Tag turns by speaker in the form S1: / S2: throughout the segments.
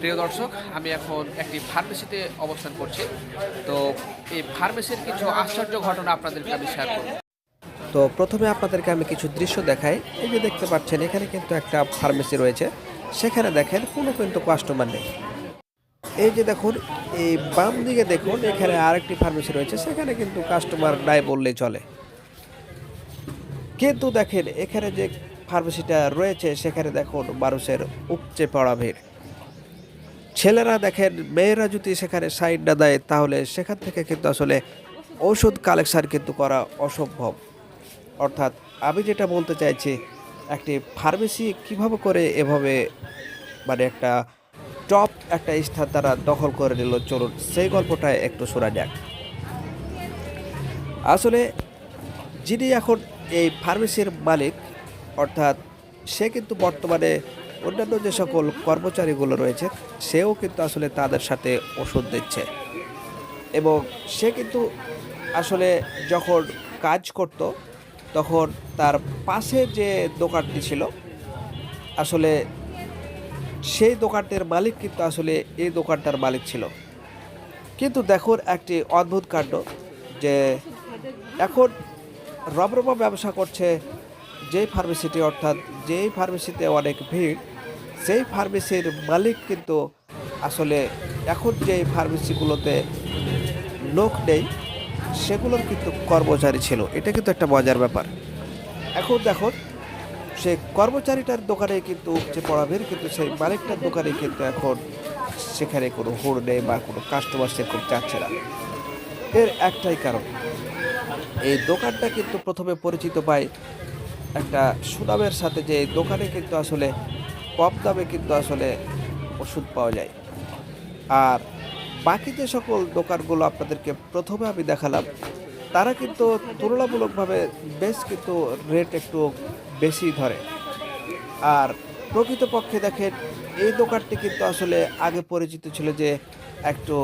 S1: প্রিয় দর্শক, আমি এখন একটি ফার্মেসিতে অবস্থান করছি। তো এই ফার্মেসির কিছু আশ্চর্য ঘটনা আপনাদেরকে আমি শেয়ার করব।
S2: তো প্রথমে আপনাদেরকে আমি কিছু দৃশ্য দেখাই। এই যে দেখতে পাচ্ছেন, এখানে কিন্তু একটা ফার্মেসি রয়েছে। সেখানে দেখেন, কোনো কিন্তু কাস্টমার নেই। এই যে দেখুন, এই বাম দিকে দেখুন, এখানে আরেকটি ফার্মেসি রয়েছে। সেখানে কিন্তু কাস্টমার নাই বললেই চলে। কিন্তু দেখেন, এখানে যে ফার্মেসিটা রয়েছে, সেখানে দেখুন মানুষের উপচে পড়া ভিড়। ছেলেরা দেখেন, মেয়েরা যদি সেখানে সাইড না দেয়, তাহলে সেখান থেকে কিন্তু আসলে ওষুধ কালেকশন কিন্তু করা অসম্ভব। অর্থাৎ আমি যেটা বলতে চাইছি, একটি ফার্মেসি কীভাবে করে এভাবে মানে একটা টপ একটা স্থান তারা দখল করে নিল, চলুন সেই গল্পটা একটু শোনা যাক। আসলে যিনি এখন এই ফার্মেসির মালিক, অর্থাৎ সে কিন্তু বর্তমানে অন্যান্য যে সকল কর্মচারীগুলো রয়েছে, সেও কিন্তু আসলে তাদের সাথে ওষুধ দিচ্ছে। এবং সে কিন্তু আসলে যখন কাজ করত, তখন তার পাশে যে দোকানটি ছিল, আসলে সেই দোকানটির মালিক কিন্তু আসলে এই দোকানটার মালিক ছিল। কিন্তু দেখুন, একটি অদ্ভুত কাণ্ড যে এখন রমরমা ব্যবসা করছে, যেই ফার্মেসিটি অর্থাৎ যেই ফার্মেসিতে অনেক ভিড় সেই ফার্মেসির মালিক কিন্তু আসলে এখন যে ফার্মেসিগুলোতে লোক নেই, সেগুলোর কিন্তু কর্মচারী ছিল। এটা কিন্তু একটা মজার ব্যাপার। এখন দেখুন, সেই কর্মচারীটার দোকানে কিন্তু যে পড়াবেন কিন্তু সেই মালিকটার দোকানে কিন্তু এখন সেখানে কোনো হুড় নেই বা কোনো কাস্টমার সেরকম যাচ্ছে না। এর একটাই কারণ, এই দোকানটা কিন্তু প্রথমে পরিচিত পায় একটা সুনামের সাথে যে দোকানে কিন্তু আসলে কম দামে কিন্তু আসলে ওষুধ পাওয়া যায়। আর বাকি যে সকল দোকানগুলো আপনাদেরকে প্রথমে আমি দেখালাম, তারা কিন্তু তুলনামূলকভাবে বেশ কিন্তু রেট একটু বেশি ধরে। আর প্রকৃতপক্ষে দেখেন, এই দোকানটি কিন্তু আসলে আগে পরিচিত ছিল যে একটু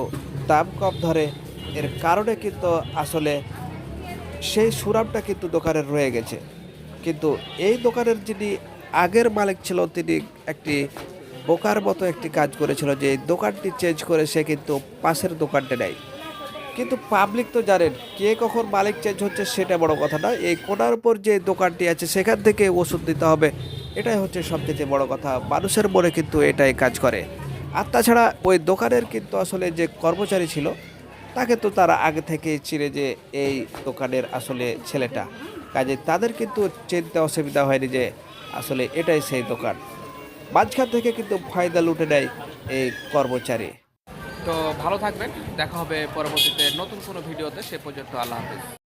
S2: দাম কম ধরে। এর কারণে কিন্তু আসলে সেই সুরামটা কিন্তু দোকানের রয়ে গেছে। কিন্তু এই দোকানের যিনি আগের মালিক ছিল, তিনি একটি বোকার মতো একটি কাজ করেছিল যে দোকানটি চেঞ্জ করে সে কিন্তু পাশের দোকানটা নেয়। কিন্তু পাবলিক তো জানেন, কে কখন মালিক চেঞ্জ হচ্ছে সেটা বড় কথা না এই কোনার উপর যে দোকানটি আছে, সেখান থেকে ওষুধ দিতে হবে। এটাই হচ্ছে সবথেকে বড় কথা। মানুষের মনে কিন্তু এটাই কাজ করে। আর তাছাড়া ওই দোকানের কিন্তু আসলে যে কর্মচারী ছিল, তাকে তো তারা আগে থেকে চিনে যে এই দোকানের আসলে ছেলেটা। কাজে তাদের কিন্তু চিনতে অসুবিধা হয়নি যে আসলে এটাই সেই দোকান। মাঝখান থেকে কিন্তু ফায়দা লুটে নেয় এই কর্মচারী।
S1: তো ভালো থাকবেন, দেখা হবে পরবর্তীতে নতুন কোনো ভিডিওতে, সে পর্যন্ত আল্লাহ হাফিজ।